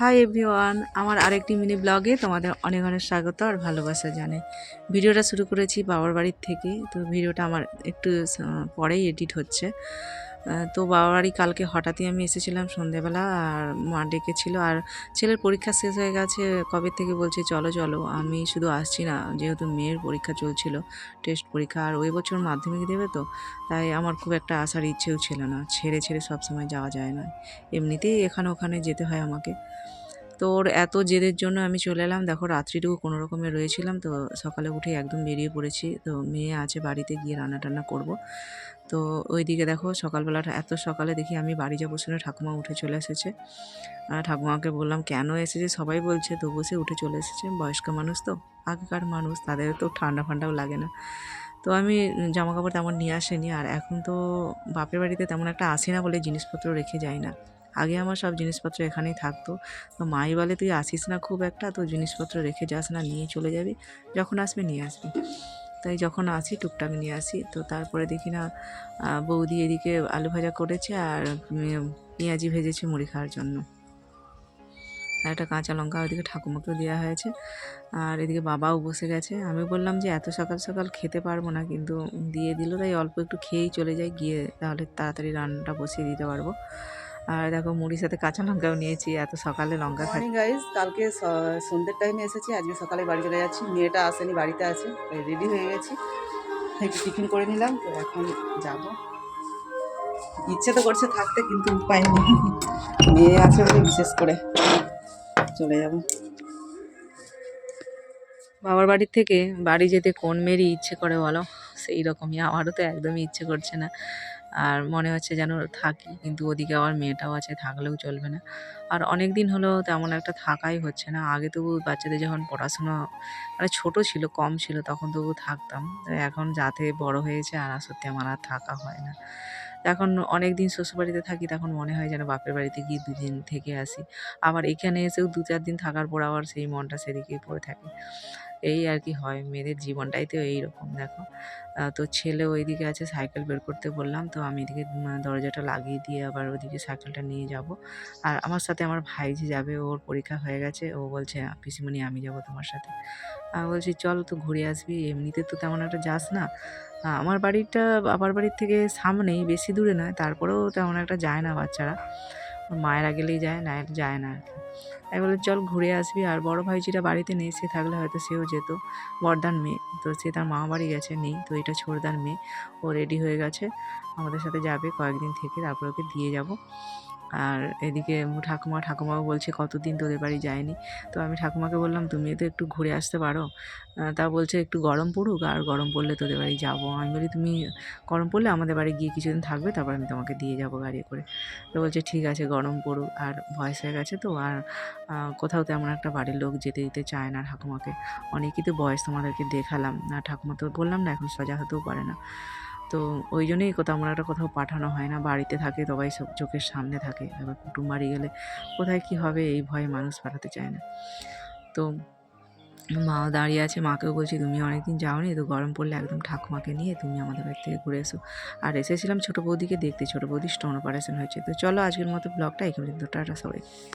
Hi everyone আমার আরেকটি mini ব্লগে তোমাদের অনেক অনেক স্বাগত আর ভালোবাসা জানে ভিডিওটা শুরু করেছি বাবার বাড়ির থেকে, তো ভিডিওটা আমার একটু পরেই এডিট হচ্ছে। তো বাবারই বাড়ি কালকে হঠাৎই আমি এসেছিলাম সন্ধেবেলা আর মা ডেকেছিল আর ছেলের পরীক্ষা শেষ হয়ে গেছে, কবে থেকে বলছে চলো চলো। আমি শুধু আসছি না, যেহেতু মেয়ের পরীক্ষা চলছিল টেস্ট পরীক্ষা আর ওই বছর মাধ্যমিক দেবে তো, তাই আমার খুব একটা আসার ইচ্ছেও ছিল না। ছেড়ে ছেড়ে সবসময় যাওয়া যায় না। এমনিতেই এখানে, ওখানে যেতে হয় আমাকে। তো ওর এত জেদের জন্য আমি চলে এলাম। দেখো, রাত্রিটুকু কোনো রকমে রয়েছিলাম। তো সকালে উঠে একদম বেরিয়ে পড়েছি। তো মেয়ে আছে বাড়িতে, গিয়ে রান্না টান্না করব। তো ওইদিকে দেখো সকালবেলাটা এত সকালে দেখি আমি বাড়ি যাব শুনে ঠাকুমা উঠে চলে এসেছে। আর ঠাকুমাকে বললাম, কেন এসেছে সবাই বলছে তবু সে উঠে চলে এসেছে। বয়স্ক মানুষ তো, আগেকার মানুষ, তাদের তো ঠান্ডা ফান্ডাও লাগে না। তো আমি জামা কাপড় তেমন নিয়ে আসিনি। আর এখন তো বাপের বাড়িতে তেমন একটা আসি না বলে জিনিসপত্র রেখে যাই না। আগে আমার সব জিনিসপত্র এখানেই থাকতো। তো মাই বলে তুই আসিস না খুব একটা, তো জিনিসপত্র রেখে যাস না, নিয়ে চলে যাবি। যখন আসবে, নিয়ে আসবি। তাই যখন আসি, টুকটাক নিয়ে আসি। তো তারপরে দেখি না বৌদি এদিকে আলু ভাজা করেছে আর পেঁয়াজি ভেজেছে মুড়ি খাওয়ার জন্য। আর একটা কাঁচা লঙ্কা ওইদিকে ঠাকুমাকেও দেওয়া হয়েছে। আর এদিকে বাবাও বসে গেছে। আমি বললাম যে, এত সকাল সকাল খেতে পারব না, কিন্তু দিয়ে দিল। তাই অল্প একটু খেয়েই চলে যাই, গিয়ে তাহলে তাড়াতাড়ি রান্নাটা বসিয়ে দিতে পারব। আর দেখো মুড়ির সাথে কাঁচা লঙ্কাও নিয়েছি এত সকালে লঙ্কা খাই। গাইজ কালকে সন্ধ্যের টাইমে এসেছি আজকে সকালে বাড়ি চলে যাচ্ছি মেয়েটা আসেনি বাড়িতে আছে রেডি হয়ে গেছি। একটু টিফিন করে নিলাম তো এখন যাব। ইচ্ছে তো করছে থাকতে কিন্তু উপায় নেই। মেয়ে আছে বলে বিশেষ করে চলে যাব। বাবার বাড়ির থেকে বাড়ি যেতে কোন মেয়েরই ইচ্ছে করে বলো? সেই রকমই আমারও তো একদমই ইচ্ছে করছে না। আর মনে হচ্ছে যেন থাকি, কিন্তু ওদিকে আবার মেয়েটাও আছে, থাকলেও চলবে না। আর অনেক দিন হলো তেমন একটা থাকাই হচ্ছে না। আগে তবু বাচ্চাদের যখন পড়াশোনা মানে ছোট ছিল, কম ছিল, তখন তবু থাকতাম। এখন যাতে বড় হয়েছে, আর সত্যি আমার আর থাকা হয় না। এখন অনেক দিন শ্বশুরবাড়িতে থাকি, তখন মনে হয় যেন বাপের বাড়িতে গিয়ে দুদিন থেকে আসি। আবার এখানে এসেও দু চার দিন থাকার পর আবার সেই মনটা সেদিকেই পড়ে থাকে। এই আর কি হয়, মেয়েদের জীবনটাই তো এইরকম, দেখো। তো ছেলে ওইদিকে আছে সাইকেল বের করতে বললাম, তো আমি এদিকে দরজাটা লাগিয়ে দিয়ে আবার ওদিকে সাইকেলটা নিয়ে যাব। আর আমার সাথে আমার ভাই যে যাবে, ওর পরীক্ষা হয়ে গেছে, ও বলছে, পিসিমণি, আমি যাব তোমার সাথে। আমি বলছি, চল তো ঘুরে আসবি, এমনিতে তো তেমন একটা যাস না। আমার বাড়িটা বাবার বাড়ির থেকে সামনেই, বেশি দূরে নয়, তারপরেও তেমন একটা যায় না বাচ্চারা। মায়েরা গেলেই যায় না যায় না আর কি। আমি চল ঘুরে আসবি। আর বড় যেটা বাড়িতে নেই, সে থাকলে হয়তো সেও যেত। বর্দার মেয়ে, তো সে তার মামা বাড়ি গেছে, নেই, তো এটা ছোড়দার মেয়ে। ও রেডি হয়ে গেছে, আমাদের সাথে যাবে কয়েকদিন থেকে, তারপর ওকে দিয়ে যাব। আর এদিকে ঠাকুমা, ঠাকুমাও বলছে, কতদিন তোদের বাড়ি যায়নি? তো আমি ঠাকুমাকে বললাম তুমিও তো একটু ঘুরে আসতে পারো। তা বলছে, একটু গরম পড়ুক আর গরম পড়লে তোদের বাড়ি যাব। আমি বলি, তুমি গরম পড়লে আমাদের বাড়ি গিয়ে কিছুদিন থাকবে, তারপর আমি তোমাকে দিয়ে যাব গাড়ি করে। তো বলছে, ঠিক আছে, গরম পড়ুক আর ভয়েস হয়ে গেছে তো, আর কোথাও তেমন একটা বাড়ির লোক যেতে দিতে চায় না ঠাকুমাকে। অনেকই তো বয়স তোমাদেরকে দেখালাম। না ঠাকুমা তো বললাম না, এখন সজা হতেও পারে না। তো ওই জন্যই কোথাও আমরা একটা কোথাও পাঠানো হয় না। বাড়িতে থাকে সবাই সব চোখের সামনে থাকে। এবার কুটুম বাড়ি গেলে কোথায় কি হবে এই ভয়ে মানুষ পাঠাতে চায় না। তো মা দাঁড়িয়ে আছে, মাকেও বলছি, তুমি অনেকদিন যাওনি তো গরম পড়লে একদম ঠাকুমাকে নিয়ে তুমি আমাদের বাড়ি থেকে ঘুরে এসো। আর এসেছিলাম ছোটো বৌদিকে দেখতে, ছোটো বৌদি স্টোন অপারেশন হয়েছে। তো চলো আজকের মতো ব্লগটা এখানে টাটা সবাই